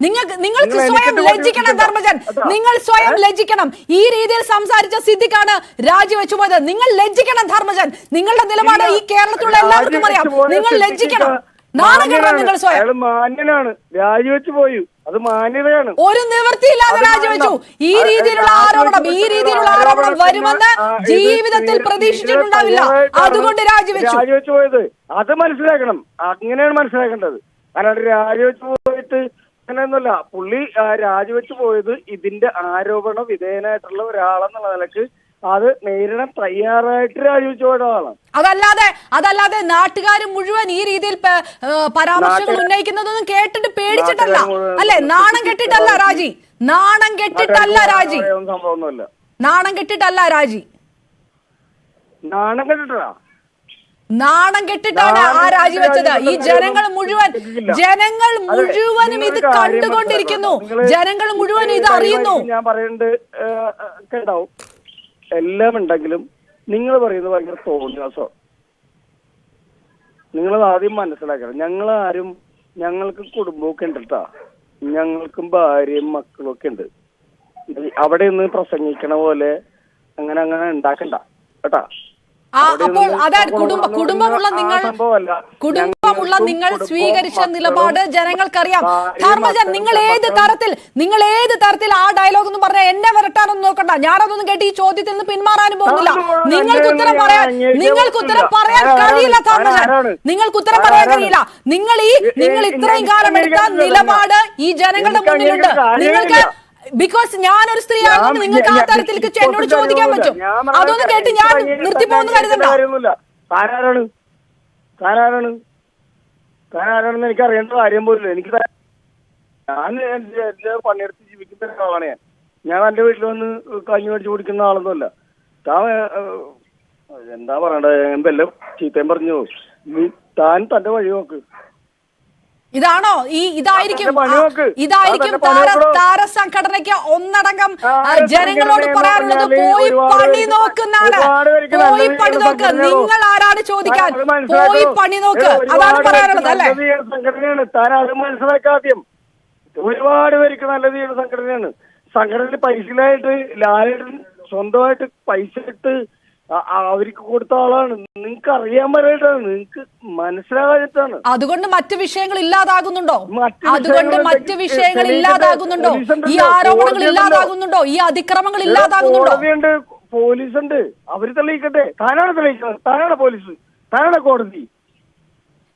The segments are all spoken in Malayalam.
നിങ്ങൾക്ക് നിങ്ങൾക്ക് നിങ്ങൾ സ്വയം ലജ്ജിക്കണം ധർമ്മജൻ. നിങ്ങൾ സ്വയം ലജ്ജിക്കണം. ഈ രീതിയിൽ സംസാരിച്ച സിദ്ധിക്കാണ് രാജിവെച്ചു പോയത് നിങ്ങൾ ലജ്ജിക്കണം ധർമ്മജൻ. നിങ്ങളുടെ നിലപാട് ഈ കേരളത്തിലുള്ള എല്ലാവർക്കും അറിയാം. നിങ്ങൾ ലജ്ജിക്കണം. മാന്യനാണ്. രാജിവെച്ച് പോയി. അത് മാന്യതയാണ്. ഒരു നിവൃത്തിയില്ലാതെ രാജിവെച്ചു. ഈ രീതിയിലുള്ള ആരോപണം ഈ രീതിയിലുള്ള ആരോപണം വരുമെന്ന് ജീവിതത്തിൽ പ്രതീക്ഷിച്ചിട്ടുണ്ടാവില്ല. അതുകൊണ്ട് രാജിവെച്ചു. രാജിവെച്ചു പോയത്. അത് മനസ്സിലാക്കണം. അങ്ങനെയാണ് മനസ്സിലാക്കേണ്ടത്. കാരണം രാജിവെച്ചു പോയിട്ട് അങ്ങനെയൊന്നുമല്ല. പുള്ളി രാജിവെച്ചു പോയത് ഇതിന്റെ ആരോപണ വിധേയനായിട്ടുള്ള ഒരാളെന്നുള്ള നിലയ്ക്ക് അത് നേരിടാൻ തയ്യാറായിട്ട് രാജിവെച്ച് പോയ ഒരാളാണ്. അതല്ലാതെ അതല്ലാതെ നാട്ടുകാർ മുഴുവൻ ഈ രീതിയിൽ പരാമർശങ്ങൾ ഉന്നയിക്കുന്നതൊന്നും കേട്ടിട്ട് പേടിച്ചിട്ടല്ല. അല്ലെ? നാണം കെട്ടിട്ടല്ല രാജി. നാണം കെട്ടിട്ടല്ല രാജി. സംഭവമൊന്നുമല്ല. നാണം കെട്ടിട്ടല്ല രാജി. നാണം കണ്ടിട്ടാ നാണം കെട്ടിട്ടാണ് ആ രാജിവെച്ചത് രാജി വെച്ചത്. ഈ ജനങ്ങൾ മുഴുവൻ ജനങ്ങൾ മുഴുവനും ഇത് കണ്ടുകൊണ്ടിരിക്കുന്നു. ജനങ്ങൾ മുഴുവൻ ഇത് അറിയുന്നു. ഞാൻ പറയുന്നത് കേട്ടാവും എല്ലാം ഉണ്ടെങ്കിലും നിങ്ങൾ പറയുന്നത് ഭയങ്കര തോന്നിയാസോ നിങ്ങൾ ആദ്യം മനസ്സിലാക്കണം. ഞങ്ങൾ ആരും ഞങ്ങൾക്ക് കുടുംബമൊക്കെ ഉണ്ട് കേട്ടാ ഞങ്ങൾക്കും ഭാര്യയും മക്കളും ഒക്കെ ഉണ്ട്. അവിടെ നിന്ന് പ്രസംഗിക്കണ പോലെ അങ്ങനെ അങ്ങനെ ഉണ്ടാക്കണ്ട. കേട്ടാ? അപ്പോൾ അതായത് കുടുംബ കുടുംബമുള്ള നിങ്ങൾ. കുടുംബമുള്ള നിങ്ങൾ സ്വീകരിച്ച നിലപാട് ജനങ്ങൾക്കറിയാം. ധർമ്മജൻ നിങ്ങൾ ഏത് തരത്തിൽ നിങ്ങൾ ഏത് തരത്തിൽ ആ ഡയലോഗ് എന്ന് പറഞ്ഞാൽ എന്നെ വരട്ടാനൊന്നും നോക്കണ്ട. ഞാനതൊന്നും കേട്ട് ഈ ചോദ്യത്തിൽ നിന്ന് പിന്മാറാനും പോകുന്നില്ല. നിങ്ങൾക്ക് ഉത്തരം പറയാൻ നിങ്ങൾക്ക് ഉത്തരം പറയാൻ കഴിയില്ല ധർമ്മജൻ. നിങ്ങൾക്ക് ഉത്തരം പറയാൻ കഴിയില്ല. നിങ്ങൾ ഈ നിങ്ങൾ ഇത്രയും കാലം എടുത്ത നിലപാട് ഈ ജനങ്ങളുടെ മുന്നിലുണ്ട്. നിങ്ങൾക്ക് കാര്യമില്ല. ഞാൻ ഒരു സ്ത്രീ ആണെന്ന് നിങ്ങൾക്ക് ആ തരത്തിൽ തരത്തിലേക്ക് എന്നോട് ചോദിക്കാൻ പറ്റും. ഞാൻ അതൊന്നും കേട്ട് ഞാൻ നിർത്തി പോകുന്ന കരുതണ്ട. താനാരാണ്? താനാരാണ്? താനാരാണെന്ന് എനിക്ക് അറിയേണ്ട കാര്യം പോലും എനിക്ക് ഞാൻ എന്റെ പണിയെടുത്ത് ജീവിക്കുന്ന ഒരാളാണ് ഞാൻ. ഞാൻ എന്റെ വീട്ടിൽ വന്ന് കഞ്ഞി മേടിച്ച് കുടിക്കുന്ന ആളൊന്നുമല്ല. താൻ എന്താ പറയണ്ടേ? എന്തെല്ലാം ചീത്തയും പറഞ്ഞു. താൻ തന്റെ വഴി നോക്ക്. ഇതാണോ? ഈ ഇതായിരിക്കും. ഇതായിരിക്കും താര താര സംഘടനയ്ക്ക് ഒന്നടങ്കം ജനങ്ങളോട് പറയാനുള്ളത് പോയി പണി നോക്കുന്നാണ് പോയി പണി നോക്ക്. നിങ്ങൾ ആരാണ് ചോദിക്കാൻ? പോയി പണി നോക്ക്. അതാണ് പറയാനുള്ളത് അല്ലേ? സംഘടനയാണ്. താൻ അത് മനസ്സിലാക്കാദ്യം ഒരുപാട് പേർക്ക് നല്ലത് ചെയ്യുന്ന സംഘടനയാണ്. സംഘടനയിൽ പൈസയിലായിട്ട് ലാലായിട്ട് സ്വന്തമായിട്ട് പൈസ ഇട്ട് അവർക്ക് കൊടുത്ത ആളാണ്. നിങ്ങൾക്ക് അറിയാൻ പറയട്ടാണ് നിങ്ങൾക്ക് മനസ്സിലാകാഞ്ഞിട്ടാണ് അതുകൊണ്ട് മറ്റു വിഷയങ്ങൾ ഇല്ലാതാകുന്നുണ്ടോ? അതുകൊണ്ട് മറ്റ് വിഷയങ്ങൾ ഇല്ലാതാകുന്നുണ്ടോ? ഈ ആരോപണങ്ങൾ ഇല്ലാതാകുന്നുണ്ടോ? ഈ അതിക്രമങ്ങൾ ഇല്ലാതാകുന്നുണ്ടോ? കോടതിയുണ്ട്. പോലീസ് ഉണ്ട് അവർ തെളിയിക്കട്ടെ. താനാണ് തെളിയിക്കുന്നത്. താനാണ് പോലീസ്. താനാണ് കോടതി.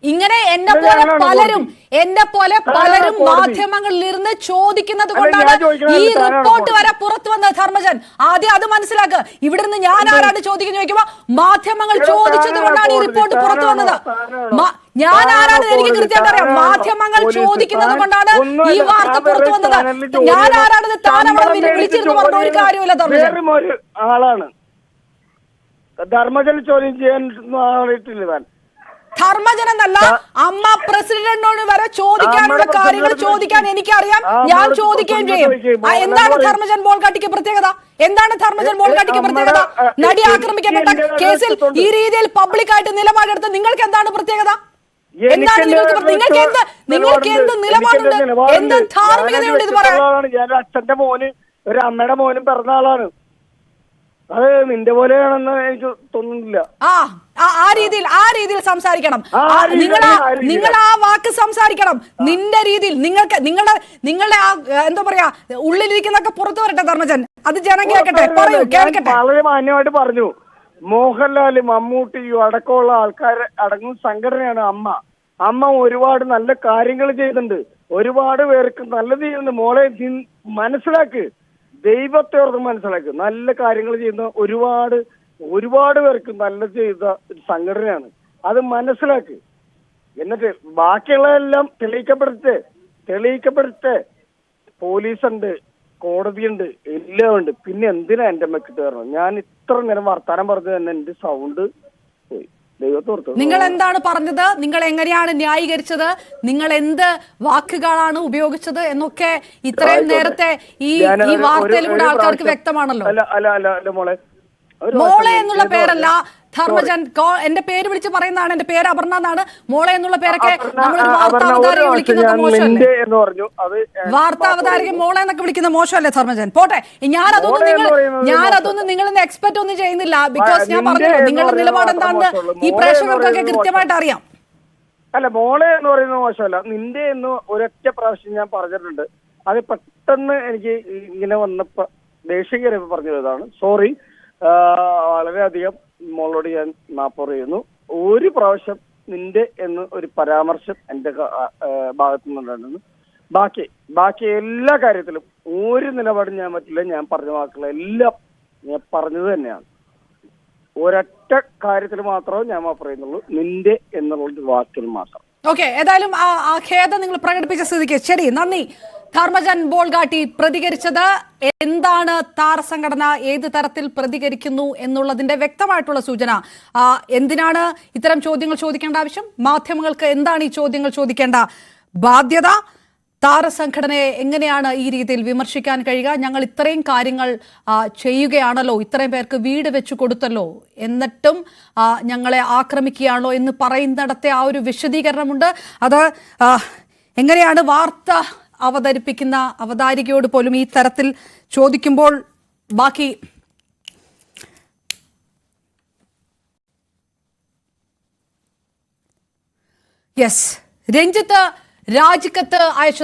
ഇങ്ങനെ എന്നെ പോലെ പലരും. എന്നെ പോലെ പലരും മാധ്യമങ്ങളിൽ ഇരുന്ന് ചോദിക്കുന്നത് കൊണ്ടാണ് ഈ റിപ്പോർട്ട് വരെ പുറത്തു വന്നത് ധർമ്മജൻ. ആദ്യം അത് മനസ്സിലാക്കുക ഇവിടെ നിന്ന് ഞാൻ ആരാണ് ചോദിക്കുന്നു ചോദിക്കുമ്പോ മാധ്യമങ്ങൾ ചോദിച്ചത് കൊണ്ടാണ് ഈ റിപ്പോർട്ട് പുറത്തു? വന്നത്. ഞാൻ ആരാണ് എനിക്ക്? കൃത്യമായിട്ട് അറിയാം. മാധ്യമങ്ങൾ? ചോദിക്കുന്നത് കൊണ്ടാണ് ഈ വാർത്ത പുറത്തു വന്നത്. ഞാൻ ആരാണെന്ന് താൻ അവിടെ ശമ്പളം വിളിച്ചിരുന്നു പറഞ്ഞ ഒരു കാര്യമില്ല ധർമ്മജൻ. ആളാണ്. ധർമ്മജൻ ചോദ്യം ചെയ്യാൻ ആളിട്ടില്ല താൻ ധർമ്മജൻ എന്നല്ല അമ്മ പ്രസിഡന്റിനോട് വരെ ചോദിക്കാനുള്ള കാര്യങ്ങൾ ചോദിക്കാൻ എനിക്കറിയാം. ഞാൻ ചോദിക്കുകയും ചെയ്യും. എന്താണ് ധർമ്മജൻ ബോൾഗാട്ടിക്ക് പ്രത്യേകത? എന്താണ് ധർമ്മജൻ ബോൾഗാട്ടിക്ക് പ്രത്യേകത? നടി ആക്രമിക്കപ്പെട്ട കേസിൽ ഈ രീതിയിൽ പബ്ലിക്കായിട്ട് നിലപാടെടുത്ത് നിങ്ങൾക്ക് എന്താണ് പ്രത്യേകത? എന്താണ് നിങ്ങൾക്ക് നിങ്ങൾക്ക് എന്ത് നിങ്ങൾക്ക് എന്ത് നിലപാടുണ്ട്. എന്ത് ധാർമ്മികതയുണ്ട് ഇത് പറയാൻ? അച്ഛന്റെ മോന് ഒരു അമ്മയുടെ മോനും പിറന്ന ആളാണ് അത് നിന്റെ പോലെയാണെന്ന് എനിക്ക് തോന്നുന്നില്ല. ആ ആ- രീതിയിൽ ആ രീതിയിൽ സംസാരിക്കണം. നിങ്ങൾ നിങ്ങൾ ആ വാക്ക് സംസാരിക്കണം. നിന്റെ രീതിയിൽ നിങ്ങൾക്ക് നിങ്ങളുടെ നിങ്ങളുടെ ആ എന്താ പറയാ ഉള്ളിലിരിക്കുന്നൊക്കെ പുറത്തു വരട്ടെ ധർമ്മജൻ. അത് ജനം കേൾക്കട്ടെ പറയൂ കേൾക്കട്ടെ. വളരെ മാന്യമായിട്ട് പറഞ്ഞു. മോഹൻലാൽ മമ്മൂട്ടിയും അടക്കമുള്ള ആൾക്കാർ അടങ്ങുന്ന സംഘടനയാണ് അമ്മ. അമ്മ ഒരുപാട് നല്ല കാര്യങ്ങൾ ചെയ്തിട്ടുണ്ട്. ഒരുപാട് പേർക്ക് നല്ലത് ചെയ്യുന്നുണ്ട്. മോളെ മനസ്സിലാക്ക്. ദൈവത്തെ ഓർത്ത് മനസ്സിലാക്കുക നല്ല കാര്യങ്ങൾ ചെയ്യുന്ന ഒരുപാട് ഒരുപാട് പേർക്ക് നല്ല ചെയ്ത ഒരു സംഘടനയാണ്. അത് മനസ്സിലാക്ക്. എന്നിട്ട് ബാക്കിയുള്ളതെല്ലാം തെളിയിക്കപ്പെടുത്തേ തെളിയിക്കപ്പെടുത്തേ പോലീസുണ്ട് കോടതിയുണ്ട് എല്ലാം ഉണ്ട്. പിന്നെ എന്തിനാ എന്റെ മെക്കിട്ട് കയറണം ഞാൻ ഇത്ര നേരം വർത്താനം പറഞ്ഞു തന്നെ എന്റെ സൗണ്ട് പോയി. ദൈവത്തോർത്ത്. നിങ്ങൾ എന്താണ് പറഞ്ഞത്? നിങ്ങൾ എങ്ങനെയാണ് ന്യായീകരിച്ചത്? നിങ്ങൾ എന്ത് വാക്കുകളാണ് ഉപയോഗിച്ചത് എന്നൊക്കെ ഇത്രയും നേരത്തെ ഈ ഈ വാർത്തയിലൂടെ ആൾക്കാർക്ക് വ്യക്തമാണല്ലോ. അല്ല അല്ല അല്ല മോളെ. മോളെ എന്നുള്ള പേരല്ല. ധർമ്മജൻ എന്റെ പേര് വിളിച്ച് പറയുന്നതാണ് എന്റെ പേര് അപർണ എന്നാണ്. മോളെ എന്നുള്ള പേരൊക്കെ വാർത്താ അവതാരിക മോളെ എന്നൊക്കെ വിളിക്കുന്ന മോശമല്ലേ ധർമ്മജൻ? പോട്ടെ ഞാൻ അതൊന്നും നിങ്ങൾ ഞാൻ അതൊന്നും ഞാനതൊന്നും നിങ്ങൾ ഇന്ന് എക്സ്പെക്ട് ഒന്നും ചെയ്യുന്നില്ല. ബിക്കോസ് ഞാൻ പറഞ്ഞു പറഞ്ഞല്ലോ നിങ്ങളുടെ നിലപാട് എന്താണെന്ന് ഈ പ്രേക്ഷകർക്കൊക്കെ കൃത്യമായിട്ട് അറിയാം. അല്ല മോളെ എന്ന് പറയുന്നത് മോശമല്ല. നിന്റെ എന്ന് ഒരൊറ്റ പ്രാവശ്യം ഞാൻ പറഞ്ഞിട്ടുണ്ട്. അത് പെട്ടെന്ന് എനിക്ക് ഇങ്ങനെ വന്നപ്പോ ദേഷ്യം പറഞ്ഞു പറഞ്ഞതാണ് സോറി വളരെയധികം മോളോട് ഞാൻ മാപ്പ് പറയുന്നു. ഒരു പ്രാവശ്യം നിന്റെ എന്ന് ഒരു പരാമർശം എന്റെ ഭാഗത്തു നിന്നുണ്ടായിരുന്നു ബാക്കി ബാക്കി എല്ലാ കാര്യത്തിലും ഒരു നിലപാടും ഞാൻ പറ്റില്ല. ഞാൻ പറഞ്ഞ വാക്കുകളെല്ലാം ഞാൻ പറഞ്ഞത് തന്നെയാണ്. ഒരൊറ്റ കാര്യത്തിൽ മാത്രമേ ഞാൻ പറയുന്നുള്ളൂ. നിന്റെ എന്നുള്ള വാക്കിൽ മാത്രം. ഓക്കെ ഏതായാലും ആ ഖേദം നിങ്ങൾ പ്രകടിപ്പിച്ച സ്ഥിതിക്ക് ശരി. നന്ദി. ധർമ്മജൻ ബോൾഗാട്ടി പ്രതികരിച്ചത് എന്താണ് താരസംഘടന ഏത് തരത്തിൽ പ്രതികരിക്കുന്നു എന്നുള്ളതിന്റെ വ്യക്തമായിട്ടുള്ള സൂചന. എന്തിനാണ് ഇത്തരം ചോദ്യങ്ങൾ ചോദിക്കേണ്ട ആവശ്യം? മാധ്യമങ്ങൾക്ക് എന്താണ് ഈ ചോദ്യങ്ങൾ ചോദിക്കേണ്ട ബാധ്യത? താര സംഘടനയെ എങ്ങനെയാണ് ഈ രീതിയിൽ വിമർശിക്കാൻ കഴിയുക? ഞങ്ങൾ ഇത്രയും കാര്യങ്ങൾ ചെയ്യുകയാണല്ലോ ഇത്രയും പേർക്ക് വീട് വെച്ചു കൊടുത്തല്ലോ എന്നിട്ടും ഞങ്ങളെ ആക്രമിക്കുകയാണല്ലോ എന്ന് പറയുന്നിടത്തെ ആ ഒരു വിശദീകരണമുണ്ട്. അത് എങ്ങനെയാണ് വാർത്ത അവതരിപ്പിക്കുന്ന അവതാരികയോട് പോലും ഈ തരത്തിൽ ചോദിക്കുമ്പോൾ ബാക്കി യെസ് രഞ്ജിത്ത് രാജിക്കത്ത് അയച്ച